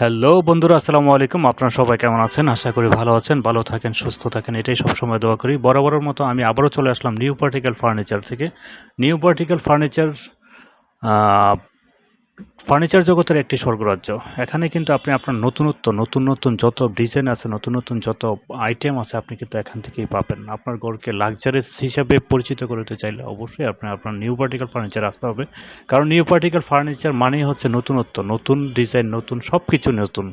Hello বন্ধুরা, আসসালামু আলাইকুম। আপনারা সবাই কেমন আছেন? আশা করি ভালো আছেন, ভালো থাকেন, সুস্থ থাকেন, এটাই সবসময় দোয়া করি। বরাবরের মতো আমি আবারও চলে আসলাম নিউ পার্টিক্যাল ফার্নিচার থেকে। নিউ পার্টিক্যাল ফার্নিচার ফার্নিচার জগতের একটি স্বর্গরাজ্য। এখানে কিন্তু আপনি আপনার নতুনত্ব, নতুন নতুন যত ডিজাইন আছে, নতুন নতুন যত আইটেম আছে, আপনি কিন্তু এখান থেকেই পাবেন। আপনার ঘরকে লাক্সারিস হিসাবে পরিচিত করতে চাইলে অবশ্যই আপনি আপনার নিউ পার্টিকাল ফার্নিচার আসতে হবে। কারণ নিউ পার্টিকেল ফার্নিচার মানেই হচ্ছে নতুনত্ব, নতুন ডিজাইন নতুন সব কিছু নতুন।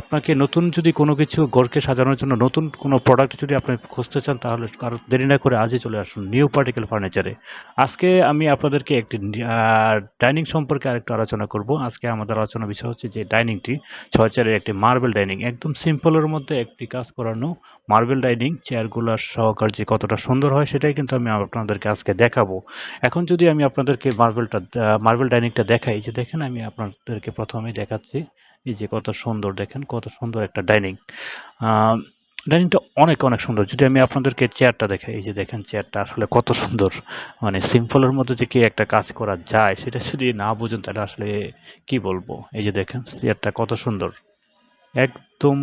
আপনাকে নতুন যদি কোনো কিছু ঘরকে সাজানোর জন্য নতুন কোনো প্রোডাক্ট যদি আপনি খুঁজতে চান, তাহলে কারও দেরি না করে আজই চলে আসুন নিউ পার্টিকেল ফার্নিচারে আজকে আমি আপনাদেরকে একটি ডাইনিং সম্পর্কে আরেকটু আলোচনা করব। আজকে আমাদের আলোচনা বিষয় হচ্ছে যে ডাইনিংটি। ছয় চেয়ারের একটি মার্বেল ডাইনিং। একদম সিম্পলের মধ্যে একটি কাজ করানো মার্বেল ডাইনিং। চেয়ারগুলোর সহকার যে কতটা সুন্দর হয় সেটাই কিন্তু আমি আপনাদেরকে আজকে দেখাবো। এখন যদি আমি আপনাদেরকে মার্বেলটা মার্বেল ডাইনিংটা দেখাই, যে দেখেন আমি আপনাদেরকে প্রথমেই দেখাচ্ছি, এই যে কত সুন্দর, দেখেন কত সুন্দর একটা ডাইনিং। ডাইনিংটা অনেক অনেক সুন্দর। যদি আমি আপনাদেরকে চেয়ারটা দেখাই, এই যে দেখেন চেয়ারটা আসলে কত সুন্দর। মানে সিম্পলের মধ্যে যে কি একটা কাজ করা যায়, সেটা যদি না বুঝেন তাহলে আসলে কি বলব? এই যে দেখেন চেয়ারটা কত সুন্দর। একদম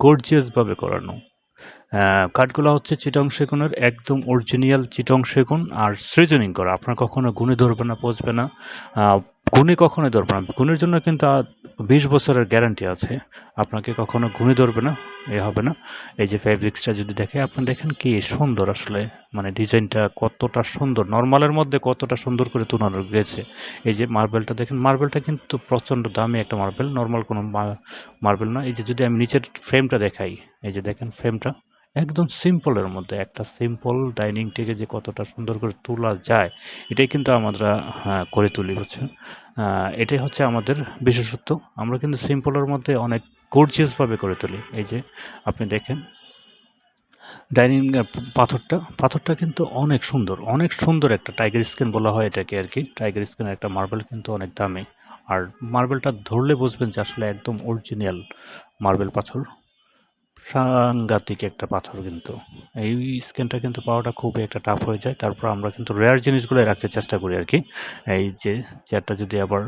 গর্জিয়াসভাবে করানো। কাঠগুলো হচ্ছে চিটং সেগুনের, একদম অরিজিনাল চিটং সেগুন আর সৃজনিং করা। আপনার কখনো গুণে ধরবে না, পচবে না। গুণে কখনোই ধরবে না। গুণের জন্য কিন্তু বিশ বছরের গ্যারান্টি আছে। আপনাকে কখনো গুণে ধরবে না, এ হবে না। এই যে ফেব্রিক্সটা যদি দেখে, আপনি দেখেন কি সুন্দর আসলে। মানে ডিজাইনটা কতটা সুন্দর, নর্মালের মধ্যে কতটা সুন্দর করে তুলানো গেছে। এই যে মার্বেলটা দেখেন, মার্বেলটা কিন্তু প্রচণ্ড দামি একটা মার্বেল। নর্মাল কোনো মার্বেল না। এই যে যদি আমি নিচের ফ্রেমটা দেখাই, এই যে দেখেন ফ্রেমটা একদম সিম্পলের মধ্যে একটা সিম্পল ডাইনিং টেকে যে কতটা সুন্দর করে তোলা যায় এটাই কিন্তু আমরা হ্যাঁ, করে তুলি আহ, এটাই হচ্ছে আমাদের বিশেষত্ব। আমরা কিন্তু সিম্পলের মধ্যে অনেক গর্জিয়াসভাবে করে তুলি। এই যে আপনি দেখেন ডাইনিং পাথরটা পাথরটা কিন্তু অনেক সুন্দর অনেক সুন্দর একটা টাইগার স্কিন বলা হয় এটাকে আর কি। টাইগার স্কিনের একটা মার্বেল কিন্তু অনেক দামি। আর মার্বেলটা ধরলে বুঝবেন যে আসলে একদম অরিজিনাল মার্বেল পাথর। সাংঘাতিক একটা পাথর কিন্তু। এই স্ক্যানটা কিন্তু পাওয়াটা খুবই একটা টাফ হয়ে যায়। তারপর আমরা কিন্তু রেয়ার জিনিসগুলো রাখতে চেষ্টা করি আর কি এই যে চেয়ারটা যদি আবার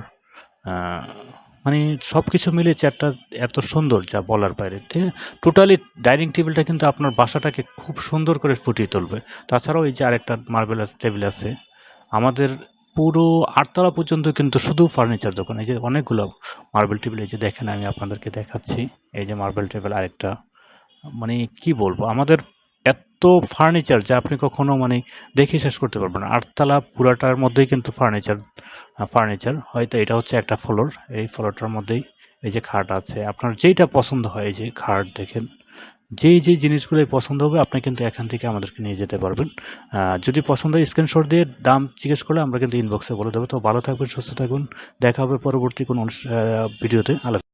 মানে সব কিছু মিলে চেয়ারটা এত সুন্দর যা বলার বাইরে। টোটালি ডাইনিং টেবিলটা কিন্তু আপনার বাসাটাকে খুব সুন্দর করে ফুটিয়ে তুলবে। তাছাড়াও এই যে আরেকটা মার্বেল টেবিল আছে। আমাদের পুরো আটতলা পর্যন্ত কিন্তু শুধু ফার্নিচার দোকান। এই যে অনেকগুলো মার্বেল টেবিল এই যে দেখেন আমি আপনাদেরকে দেখাচ্ছি। এই যে মার্বেল টেবিল আরেকটা। মানে কি বলব? আমাদের এত ফার্নিচার যা আপনি কখনো মানে দেখে শেষ করতে পারবেন না। আটতলা পুরাটার মধ্যেই কিন্তু ফার্নিচার ফার্নিচার হয়তো এটা হচ্ছে একটা ফ্লোর এই ফ্লোরটার মধ্যেই এই যে খাট আছে। আপনার যেইটা পছন্দ হয়, এই যে খাট দেখেন, যেই যেই জিনিসগুলোই পছন্দ হবে, আপনি কিন্তু এখান থেকে আমাদেরকে নিয়ে যেতে পারবেন। যদি পছন্দ হয় স্ক্রিনশট দিয়ে দাম জিজ্ঞেস করলে আমরা কিন্তু ইনবক্সে বলে দেবো। তো ভালো থাকবেন, সুস্থ থাকুন। দেখা হবে পরবর্তী কোনো ভিডিওতে। আল্লাহ